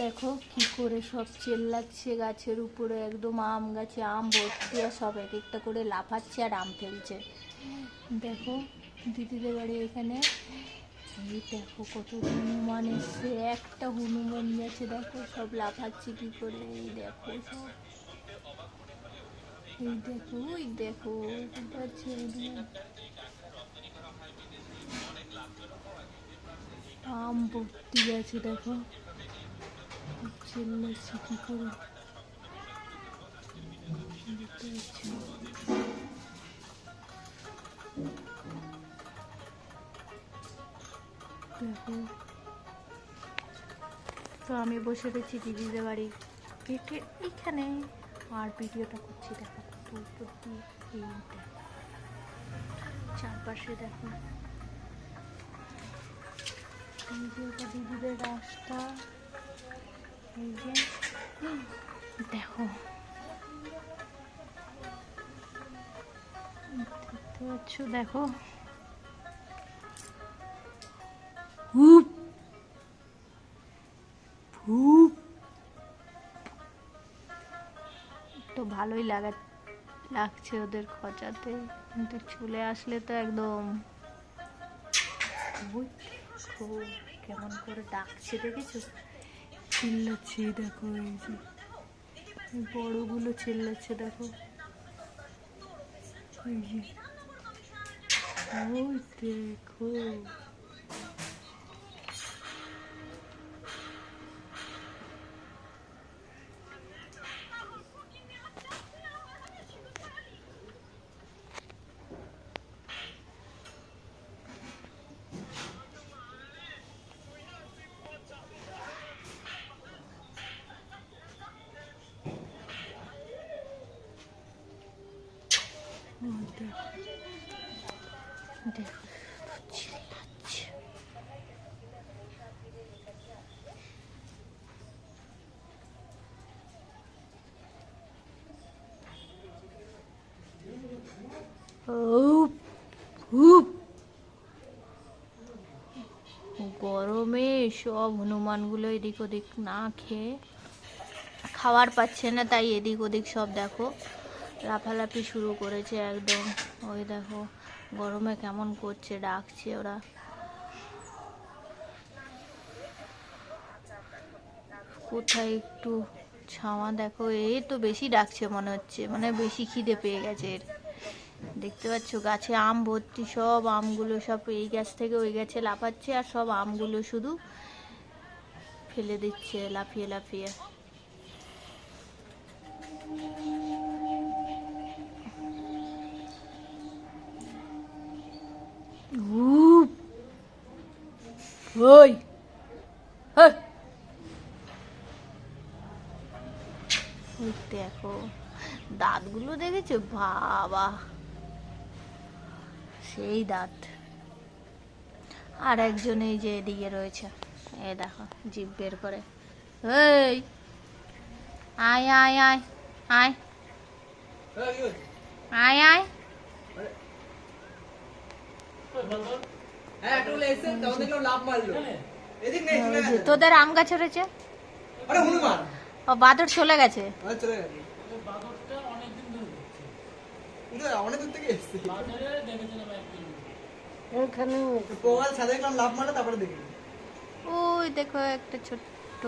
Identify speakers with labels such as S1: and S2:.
S1: দেখো কি করে সব চেল্লাচ্ছে গাছের উপরে, একদম আম গাছে, আম ভর্তি আর সব এক একটা করে লাফাচ্ছে আর আম ফেলছে। দেখো দিদিদের বাড়ি এখানে, এই দেখো কত হনুমান এসছে, একটা হনুমান গেছে দেখো সব লাফাচ্ছে কি করে, এই দেখো সব। এই দেখো ওই দেখো আম ভর্তি আছে দেখো। চিল্লাচ্ছে কি করে? দেখো। তো আমি বসে রয়েছি দিদিদের বাড়ি। গেটে এখানে আর ভিডিওটা করছি, দেখো। চারপাশে দেখো। দিদিদের রাস্তা। দেখো। তো ভালোই লাগা, লাগছে ওদের খচাতে কিন্তু চলে আসলে তো একদম কেমন করে ডাকছে, দেখেছ? চিল্লাচ্ছে দেখো এই যে। বড়গুলো চিল্লাচ্ছে দেখো। দেখো ওই দেখো দেখো চিল্লাচ্ছে হুপ হুপ গরমে সব হনুমানগুলো এদিক ওদিক না খেয়ে খাবার পাচ্ছে না, তাই এদিক ওদিক সব দেখো। লাফালাফি শুরু করেছে একদম। ওই দেখো গরমে কেমন করছে, ডাকছে ওরা। কোথায় একটু ছাওয়া দেখো, এই তো বেশি ডাকছে মনে হচ্ছে মানে বেশি খিদে পেয়ে গেছে এর। দেখতে পাচ্ছ, গাছে আম ভর্তি, সব আমগুলো সব এই গাছ থেকে ওই গাছে লাফাচ্ছে আর সব আমগুলো শুধু ফেলে দিচ্ছে, লাফিয়ে লাফিয়ে। ওই দেখো দাঁতগুলো দেখেছ? বাবা। সেই দাঁত। আর একজন এই যে এদিকে রয়েছে। এ দেখো জিভ বের করে। এই আয় আয় আয় আয়। আয় আয়।
S2: হ্যাঁ
S1: তোদের আম গাছ রয়েছে ও বাদর চলে গেছে।
S2: দেখি
S1: ওই দেখো একটা ছোট্ট